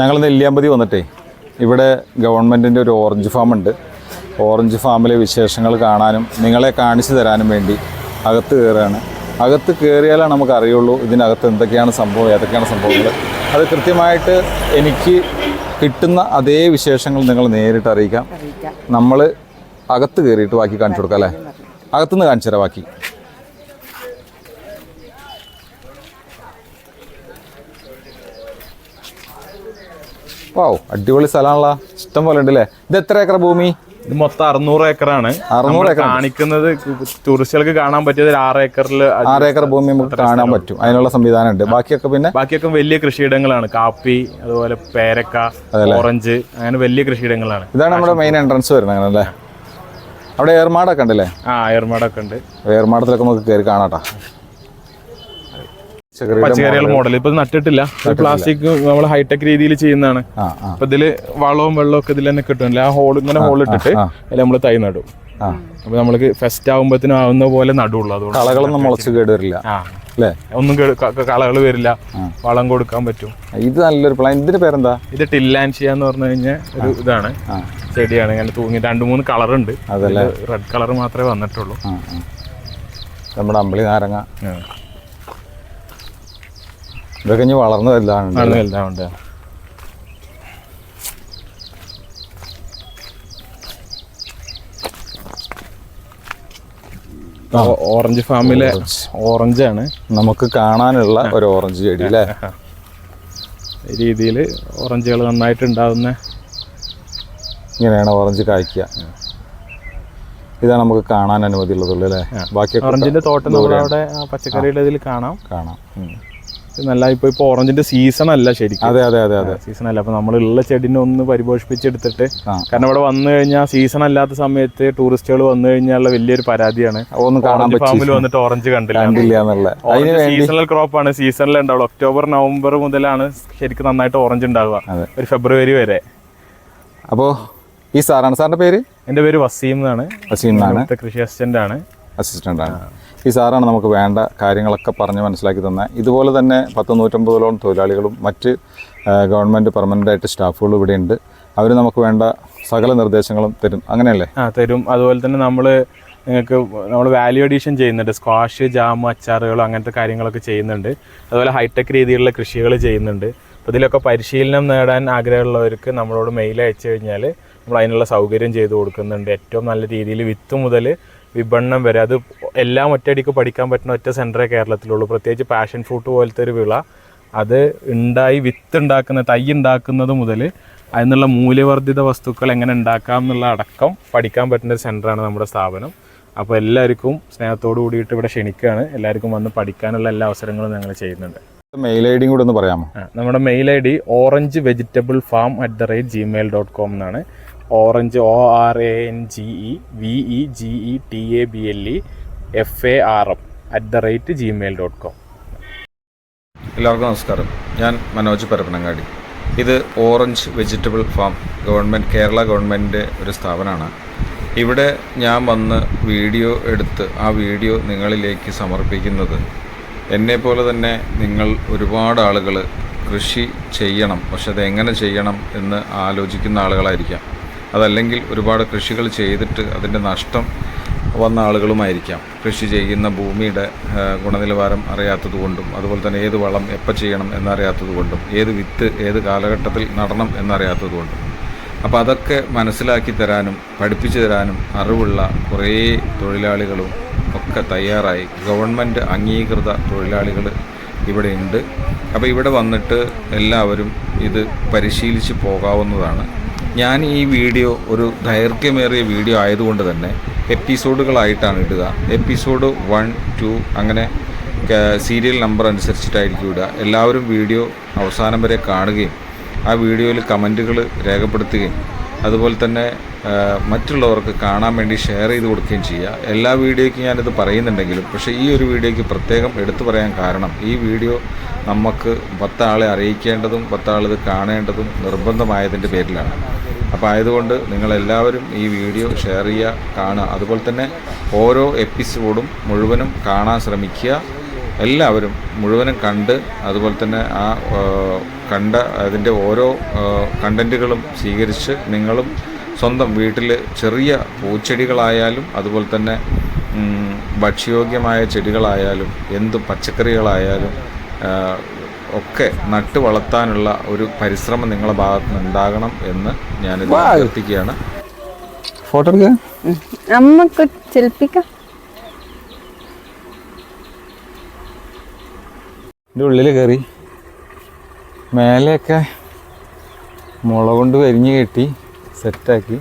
ഞങ്ങൾ നെല്ലിയാമ്പതി വന്നിട്ടേ. ഇവിടെ ഗവൺമെന്റിന്റെ ഒരു ഓറഞ്ച് ഫാം ഉണ്ട്. ഓറഞ്ച് ഫാമിലെ വിശേഷങ്ങൾ കാണാനും നിങ്ങളെ കാണിച്ചു തരാനും വേണ്ടി അകത്ത് കയറുകയാണ്. അകത്ത് കയറിയാലാണ് നമുക്ക് അറിയുള്ളൂ ഇതിനകത്ത് എന്തൊക്കെയാണ് സംഭവം ഏതൊക്കെയാണ് സംഭവങ്ങൾ. അത് കൃത്യമായിട്ട് എനിക്ക് കിട്ടുന്ന അതേ വിശേഷങ്ങൾ നിങ്ങൾ നേരിട്ട് അറിയിക്കാം. നമ്മൾ അകത്ത് കയറിയിട്ട് ബാക്കി കാണിച്ചു കൊടുക്കാം അല്ലേ? അകത്തുനിന്ന് കാണിച്ചു തരാം ബാക്കി. വാവ് അടിപൊളി സ്ഥലമാണല്ലോ. ഇഷ്ടം പോലെ ഉണ്ട് അല്ലേ ഇത് എത്ര ഏക്കർ ഭൂമി? ഇത് മൊത്തം അറുന്നൂറ് ഏക്കറാണ്. അറുന്നൂറ് ഏക്കർ കാണിക്കുന്നത് ടൂറിസ്റ്റുകൾക്ക് കാണാൻ പറ്റിയത് ഒരു ആറ് ഏക്കറിൽ ആറ് ഏക്കർ ഭൂമി നമുക്ക് കാണാൻ പറ്റും. അതിനുള്ള സംവിധാനം ഉണ്ട്. ബാക്കിയൊക്കെ പിന്നെ? ബാക്കിയൊക്കെ വലിയ കൃഷിയിടങ്ങളാണ്. കാപ്പി അതുപോലെ പേരക്ക ഓറഞ്ച് അങ്ങനെ വലിയ കൃഷിയിടങ്ങളാണ്. ഇതാണ് നമ്മുടെ മെയിൻ എൻട്രൻസ് വരുന്നത് അല്ലേ അവിടെ ഏർമാടൊക്കെ ഉണ്ടല്ലേ? ആ ഏർമാടൊക്കെ ഉണ്ട്. ഏർമാടത്തിലൊക്കെ നമുക്ക് കയറി കാണാട്ടാ പച്ചക്കറികൾ മോഡൽ. ഇപ്പൊ നട്ടിട്ടില്ല. പ്ലാസ്റ്റിക് നമ്മൾ ഹൈടെക് രീതിയിൽ ചെയ്യുന്നതാണ്. അപ്പൊ ഇതിൽ വളവും വെള്ളവും ഒക്കെ ഇതിൽ തന്നെ കിട്ടുന്നില്ല. ആ ഹോൾ ഇങ്ങനെ ഹോൾ ഇട്ടിട്ട് അതിൽ നമ്മൾ തൈ നടും. അപ്പൊ നമ്മൾക്ക് ഫെസ്റ്റ് ആവുമ്പോഴത്തേനും ആവുന്ന പോലെ നടുള്ളൂ. അതുകൊണ്ട് കളകളൊന്നും മുളച്ച് കേട് വരില്ല അല്ലേ? ഒന്നും കളകൾ വരില്ല. വളം കൊടുക്കാൻ പറ്റും. ഇത് നല്ലൊരു പ്ലാൻ ഇതിന്റെ പേരെന്താ? ഇത് ടില്ലാൻഷിയ എന്ന് പറഞ്ഞു കഴിഞ്ഞാൽ ഒരു ഇതാണ്. ചെടിയാണ്. ഇങ്ങനെ തൂങ്ങി രണ്ട് മൂന്ന് കളർ ഉണ്ട് അതല്ലേ റെഡ് കളർ മാത്രമേ വന്നിട്ടുള്ളൂ. നമ്മുടെ അമ്പളി നാരങ്ങ. ഇതൊക്കെ ഇനി വളർന്നു വലുതാണ്. വലുതാവുണ്ട്? ഓറഞ്ച് ഫാമിലെ ഓറഞ്ച്. ആണ് നമുക്ക് കാണാനുള്ള ഒരു ഓറഞ്ച് ചെടി അല്ലേ രീതിയിൽ ഓറഞ്ചുകൾ നന്നായിട്ട് ഉണ്ടാകുന്ന ഇങ്ങനെയാണ് ഓറഞ്ച് കായ്ക്കുക. ഇതാണ് നമുക്ക് കാണാൻ അനുമതി ഉള്ളതുള്ളൂ അല്ലേ? ബാക്കി ഓറഞ്ചിന്റെ തോട്ടം നമ്മുടെ അവിടെ പച്ചക്കറിയുടെ ഇതിൽ കാണാം. കാണാം. നല്ല ഇപ്പൊ ഇപ്പൊ ഓറഞ്ചിന്റെ സീസൺ അല്ല ശരിക്കും. അതെ അതെ അതെ അതെ. സീസൺ അല്ല. അപ്പൊ നമ്മളുള്ള ചെടിനെ ഒന്ന് പരിപോഷിപ്പിച്ചെടുത്തിട്ട്. കാരണം ഇവിടെ വന്നു കഴിഞ്ഞാൽ സീസൺ അല്ലാത്ത സമയത്ത് ടൂറിസ്റ്റുകൾ വന്നു കഴിഞ്ഞാൽ വലിയൊരു പരാതിയാണ്. ഒന്നും കാണാൻ ഫാമിൽ വന്നിട്ട് ഓറഞ്ച് കണ്ടില്ല. എന്നുള്ള സീസണൽ ക്രോപ്പ് ആണ്. സീസണിൽ ഉണ്ടാവുള്ളൂ ഒക്ടോബർ നവംബർ മുതലാണ് ശരിക്കും നന്നായിട്ട് ഓറഞ്ച് ഉണ്ടാവുക. ഒരു ഫെബ്രുവരി വരെ. അപ്പോൾ ഈ സാറാണ്. സാറിന്റെ പേര്? എന്റെ പേര് വസീം എന്നാണ്. വസീം എന്നാണ്. കൃഷി അസിസ്റ്റന്റ് ആണ്. അസിസ്റ്റന്റ് ആണ്. ഈ സാറാണ് നമുക്ക് വേണ്ട കാര്യങ്ങളൊക്കെ പറഞ്ഞ് മനസ്സിലാക്കി തന്നത് ഇതുപോലെ തന്നെ പത്ത് നൂറ്റമ്പതോളം തൊഴിലാളികളും മറ്റ് ഗവൺമെന്റ് ആയിട്ട് സ്റ്റാഫുകളും ഇവിടെ ഉണ്ട്. അവർ നമുക്ക് വേണ്ട സകല നിർദ്ദേശങ്ങളും തരും. അങ്ങനെയല്ലേ? ആ തരും. അതുപോലെ തന്നെ നമ്മൾ നിങ്ങൾക്ക് നമ്മൾ വാല്യൂ അഡീഷൻ ചെയ്യുന്നുണ്ട്. സ്ക്വാഷ് ജാം അച്ചാറുകൾ അങ്ങനത്തെ കാര്യങ്ങളൊക്കെ ചെയ്യുന്നുണ്ട്. അതുപോലെ ഹൈടെക് രീതിയിലുള്ള കൃഷികൾ ചെയ്യുന്നുണ്ട്. അപ്പോൾ ഇതിലൊക്കെ പരിശീലനം നേടാൻ ആഗ്രഹമുള്ളവർക്ക് നമ്മളോട് മെയിൽ അയച്ചു കഴിഞ്ഞാൽ നമ്മൾ അതിനുള്ള സൗകര്യം ചെയ്തു കൊടുക്കുന്നുണ്ട്. ഏറ്റവും നല്ല രീതിയിൽ വിത്ത് മുതൽ വിപണനം വരെ. അത് എല്ലാം ഒറ്റയടിക്ക് പഠിക്കാൻ പറ്റുന്ന ഒറ്റ സെന്ററേ കേരളത്തിലുള്ളൂ. പ്രത്യേകിച്ച് പാഷൻ ഫ്രൂട്ട് പോലത്തെ ഒരു വിള. അത് ഉണ്ടായി വിത്ത് ഉണ്ടാക്കുന്ന തൈ ഉണ്ടാക്കുന്നത് മുതൽ അതിനുള്ള മൂല്യവർദ്ധിത വസ്തുക്കൾ എങ്ങനെ ഉണ്ടാക്കാം എന്നുള്ള അടക്കം പഠിക്കാൻ പറ്റുന്ന ഒരു സെന്ററാണ് നമ്മുടെ സ്ഥാപനം. അപ്പോൾ എല്ലാവർക്കും സ്നേഹത്തോടു കൂടിയിട്ട് ഇവിടെ ക്ഷണിക്കുകയാണ്. എല്ലാവർക്കും വന്ന് പഠിക്കാനുള്ള എല്ലാ അവസരങ്ങളും ഞങ്ങൾ ചെയ്യുന്നുണ്ട്. മെയിൽ ഐ ഡിയും കൂടെ ഒന്ന് പറയാമോ? നമ്മുടെ mail I D orange vegetable farm at the rate Gmail dot com എന്നാണ്. Orange O R A N G E V E G E T A B L E F A R M at the rate Gmail dot com എല്ലാവർക്കും നമസ്കാരം. ഞാൻ മനോജ് പരപ്പനങ്ങാടി. ഇത് orange vegetable farm government Kerala ഗവൺമെന്റിന്റെ ഒരു സ്ഥാപനമാണ്. ഇവിടെ ഞാൻ വന്ന് വീഡിയോ എടുത്ത് ആ വീഡിയോ നിങ്ങളിലേക്ക് സമർപ്പിക്കുന്നത് എന്നെപ്പോലെ തന്നെ നിങ്ങൾ ഒരുപാട് ആളുകൾ കൃഷി ചെയ്യണം പക്ഷെ അതെങ്ങനെ ചെയ്യണം എന്ന് ആലോചിക്കുന്ന ആളുകളായിരിക്കാം. അതല്ലെങ്കിൽ ഒരുപാട് കൃഷികൾ ചെയ്തിട്ട് അതിന്റെ നഷ്ടം വന്ന ആളുകളുമായിരിക്കാം. കൃഷി ചെയ്യുന്ന ഭൂമിയുടെ ഗുണനിലവാരം അറിയാത്തതുകൊണ്ടും അതുപോലെ തന്നെ ഏത് വളം എപ്പോൾ ചെയ്യണം എന്നറിയാത്തതുകൊണ്ടും ഏത് വിത്ത് ഏത് കാലഘട്ടത്തിൽ നടണം എന്നറിയാത്തതുകൊണ്ടും അപ്പോൾ അതൊക്കെ മനസ്സിലാക്കി തരാനും പഠിപ്പിച്ചു തരാനും അറിവുള്ള കുറേ തൊഴിലാളികളും ഒക്കെ തയ്യാറായി. ഗവൺമെന്റ് അംഗീകൃത തൊഴിലാളികൾ ഇവിടെ ഉണ്ട്. അപ്പോൾ ഇവിടെ വന്നിട്ട് എല്ലാവരും ഇത് പരിശീലിച്ച് പോകാവുന്നതാണ്. ഞാൻ ഈ വീഡിയോ ഒരു ദൈർഘ്യമേറിയ വീഡിയോ ആയതുകൊണ്ട് തന്നെ എപ്പിസോഡുകളായിട്ടാണ് ഇടുക. എപ്പിസോഡ് വൺ ടു അങ്ങനെ സീരിയൽ നമ്പർ അനുസരിച്ചിട്ടായിരിക്കും ഇടുക. എല്ലാവരും വീഡിയോ അവസാനം വരെ കാണുകയും ആ വീഡിയോയിൽ കമന്റുകൾ രേഖപ്പെടുത്തുകയും അതുപോലെ തന്നെ മറ്റുള്ളവർക്ക് കാണാൻ വേണ്ടി ഷെയർ ചെയ്ത് കൊടുക്കുകയും ചെയ്യുക. എല്ലാ വീഡിയോയ്ക്കും ഞാനിത് പറയുന്നുണ്ടെങ്കിലും പക്ഷേ ഈ ഒരു വീഡിയോയ്ക്ക് പ്രത്യേകം എടുത്തു പറയാൻ കാരണം ഈ വീഡിയോ നമുക്ക് പത്താളെ അറിയിക്കേണ്ടതും പത്താളിത് കാണേണ്ടതും നിർബന്ധമായതിന്റെ പേരിലാണ്. അപ്പോൾ ആയതുകൊണ്ട് നിങ്ങളെല്ലാവരും ഈ വീഡിയോ ഷെയർ ചെയ്യുക കാണുക. അതുപോലെ തന്നെ ഓരോ എപ്പിസോഡും മുഴുവനും കാണാൻ ശ്രമിക്കുക. എല്ലാവരും മുഴുവനും കണ്ട് അതുപോലെ തന്നെ ആ കണ്ട അതിന്റെ ഓരോ കണ്ടന്റുകളും സ്വീകരിച്ച് നിങ്ങളും സ്വന്തം വീട്ടിൽ ചെറിയ പൂച്ചെടികളായാലും അതുപോലെ തന്നെ ഭക്ഷ്യയോഗ്യമായ ചെടികളായാലും എന്ത് പച്ചക്കറികളായാലും ഒക്കെ നട്ടു വളർത്താനുള്ള ഒരു പരിശ്രമം നിങ്ങളുടെ ഭാഗത്ത് നിന്ന് ഉണ്ടാകണം എന്ന് ഞാനിത് അഭ്യർത്ഥിക്കുകയാണ്. ഫോട്ടോ നമുക്ക് ചെൽപ്പിക്കാം. ഇതിന്റെ ഉള്ളിൽ കയറി മേലെയൊക്കെ മുള കൊണ്ട് വരിഞ്ഞ് കെട്ടി സെറ്റാക്കി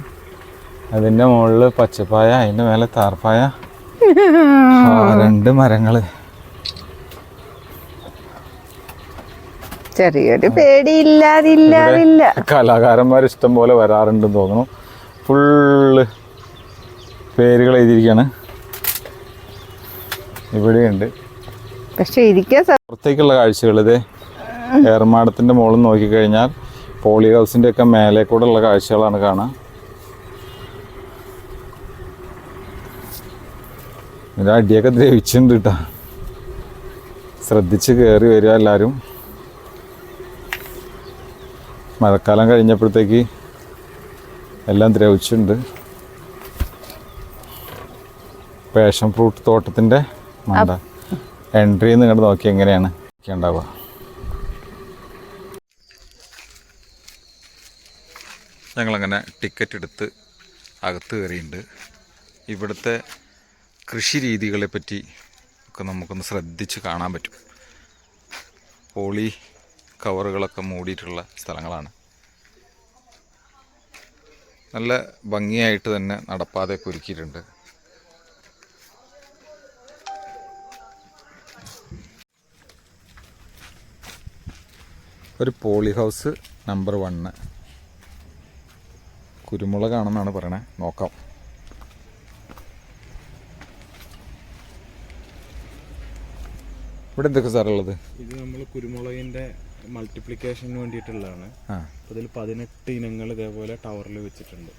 അതിന്റെ മുകളിൽ പച്ചപ്പായ അതിന്റെ മേലെ താർപ്പായ. രണ്ട് മരങ്ങൾ ചെറിയൊരു പേടിയില്ലാതില്ലാതില്ല. കലാകാരന്മാർ ഇഷ്ടം പോലെ വരാറുണ്ടെന്ന് തോന്നുന്നു. ഫുള്ള് പേരുകൾ എഴുതിയിരിക്കുകയാണ് ഇവിടെയുണ്ട്. പക്ഷെ ഇരിക്കാൻ പുറത്തേക്കുള്ള കാഴ്ചകൾ ഇത്. ഏർമാടത്തിന്റെ മുകളിൽ നോക്കിക്കഴിഞ്ഞാൽ പോളി ഹൗസിന്റെ ഒക്കെ മേലെ കൂടെ ഉള്ള കാഴ്ചകളാണ് കാണാം. ഇതിന്റെ അടിയൊക്കെ ദ്രവിച്ചിട്ടുണ്ട് കേട്ടോ. ശ്രദ്ധിച്ച് കയറി വരിക എല്ലാവരും. മഴക്കാലം കഴിഞ്ഞപ്പോഴത്തേക്ക് എല്ലാം ദ്രവിച്ചിട്ടുണ്ട്. പേഷൻ ഫ്രൂട്ട് തോട്ടത്തിന്റെ മണ്ട. എൻട്രി നിങ്ങോട്ട് നോക്കി എങ്ങനെയാണ് ഒക്കെ ഉണ്ടാവുക ഞങ്ങളങ്ങനെ ടിക്കറ്റ് എടുത്ത് അകത്ത് കയറിയിട്ടുണ്ട് ഇവിടുത്തെ കൃഷി രീതികളെ പറ്റി ഒക്കെ നമുക്കൊന്ന് ശ്രദ്ധിച്ച് കാണാൻ പറ്റും. പോളി കവറുകളൊക്കെ മൂടിയിട്ടുള്ള സ്ഥലങ്ങളാണ്. നല്ല ഭംഗിയായിട്ട് തന്നെ നടപ്പാതെ ഒരുക്കിയിട്ടുണ്ട്. ഒരു പോളി ഹൗസ് നമ്പർ വണ്ണ് കുരുമുളകാണെന്നാണ് പറയണേ. നോക്കാം. ഇവിടെ എന്തൊക്കെ സാറുള്ളത് ഇത് നമ്മൾ കുരുമുളകിന്റെ മൾട്ടിപ്ലിക്കേഷന് വേണ്ടിയിട്ടുള്ളതാണ്. അതിൽ പതിനെട്ട് ഇനങ്ങൾ ഇതേപോലെ ടവറിൽ വെച്ചിട്ടുണ്ട്.